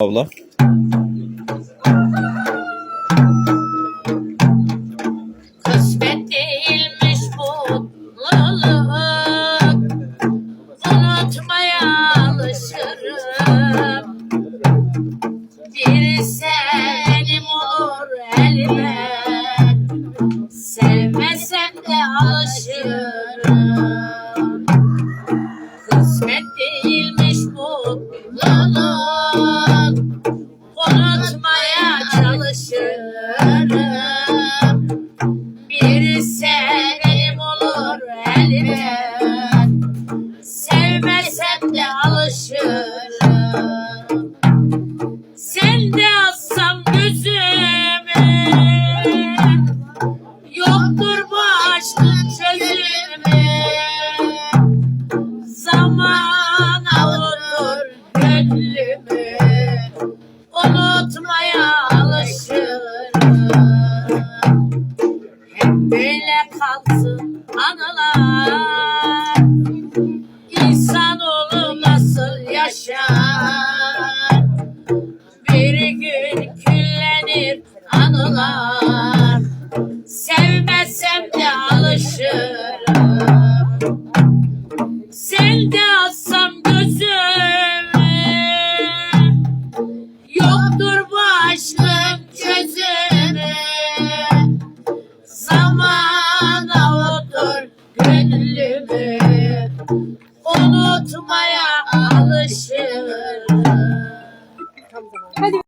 abla. Kısmet değilmiş mutluluk. Unutmaya alışırım. Bir senim olur elime. Sevmesem de alışırım. Kısmet değilmiş Unutmaya kalsın anılar İnsanoğlu nasıl yaşar? Bir gün küllenir anılar Sevmesem de anılar Batmaya alışır